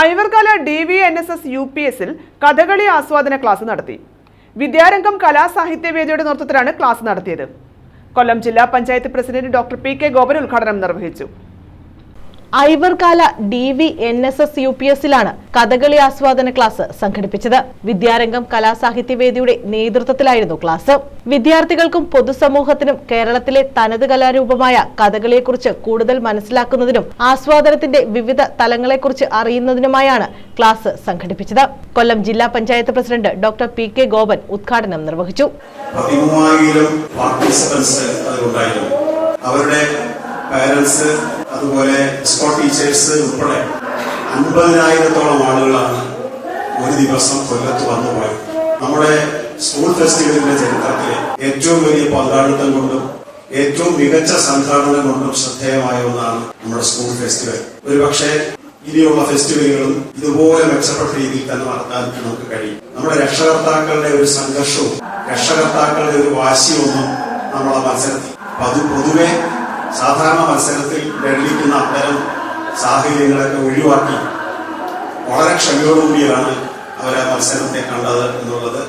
Aivarkala D V N S S U P എസിൽ കഥകളി ആസ്വാദന class നടത്തി. വിദ്യാരംഗം കലാസാഹിത്യവേദിയുടെ നേതൃത്വത്തിലാണ് ക്ലാസ് നടത്തിയത്. കൊല്ലം ജില്ലാ panchayat president doctor P K Gopan ഉദ്ഘാടനം നിർവഹിച്ചു. Aivarkala D V N S S U P എസിലാണ് Kathakali ആസ്വാദന ക്ലാസ് സംഘടിപ്പിച്ചത്. വിദ്യാരംഗം കലാസാഹിത്യവേദിയുടെ നേതൃത്വത്തിലായിരുന്നു ക്ലാസ്. വിദ്യാർത്ഥികൾക്കും പൊതുസമൂഹത്തിനും കേരളത്തിലെ തനത് കലാരൂപമായ കഥകളിയെക്കുറിച്ച് കൂടുതൽ മനസ്സിലാക്കുന്നതിനും ആസ്വാദനത്തിന്റെ വിവിധ തലങ്ങളെക്കുറിച്ച് അറിയുന്നതിനുമായാണ് ക്ലാസ് സംഘടിപ്പിച്ചത്. കൊല്ലം ജില്ലാ panchayat president doctor P K Gopan ഉദ്ഘാടനം നിർവഹിച്ചു. അവരുടെ പാരൻസ് അതുപോലെ സ്കൂൾ ടീച്ചേഴ്സ് ഉൾപ്പെടെ അൻപതിനായിരത്തോളം ആളുകളാണ് ഒരു ദിവസം കൊല്ലത്ത് വന്നു പോയത്. നമ്മുടെ സ്കൂൾ ഫെസ്റ്റിവലിന്റെ ചരിത്രത്തിലെ ഏറ്റവും വലിയ പങ്കാളിത്തം കൊണ്ടും ഏറ്റവും മികച്ച സംഘാടന കൊണ്ടും ശ്രദ്ധേയമായ ഒന്നാണ് നമ്മുടെ സ്കൂൾ ഫെസ്റ്റിവൽ ഒരുപക്ഷെ ഇനിയുള്ള ഫെസ്റ്റിവലുകളും ഇതുപോലെ മെച്ചപ്പെട്ട രീതിയിൽ തന്നെ നടത്താൻ നമുക്ക് കഴിയും. നമ്മുടെ രക്ഷകർത്താക്കളുടെ ഒരു സംഘർഷവും രക്ഷകർത്താക്കളുടെ ഒരു വാശിയൊന്നും നമ്മളെ മത്സരത്തിൽ അത് പൊതുവെ സാധാരണ മത്സരത്തിൽ വെള്ളിക്കുന്ന അത്തരം സാഹചര്യങ്ങളൊക്കെ ഒഴിവാക്കി വളരെ ക്ഷമയോടുകൂടിയാണ് അവർ ആ മത്സരത്തെ കണ്ടത് എന്നുള്ളത്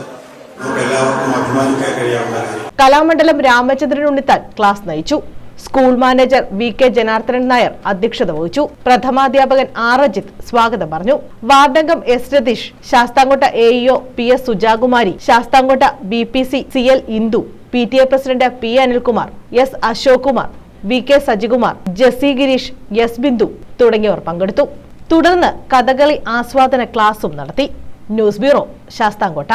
നമുക്ക് എല്ലാവർക്കും അഭിമാനിക്കാൻ കഴിയാവുന്ന കാര്യം. കലാമണ്ഡലം രാമചന്ദ്രൻ ഉണ്ണിത്താൻ ക്ലാസ് നയിച്ചു. School manager V K Janardhanan Nair അധ്യക്ഷത വഹിച്ചു. പ്രഥമാധ്യാപകൻ ആർ അജിത് സ്വാഗതം പറഞ്ഞു. വാർഡംഗം S Ratheesh Sasthamkotta A EO P S Sujakumari Sasthamkotta B P C C L Indu P T A president P Anilkumar S Ashok Kumar V K Sajikumar Jessy Gireesh S Bindu തുടങ്ങിയവർ പങ്കെടുത്തു. തുടർന്ന് കഥകളി ആസ്വാദന ക്ലാസും നടത്തി. News bureau Sasthamkotta.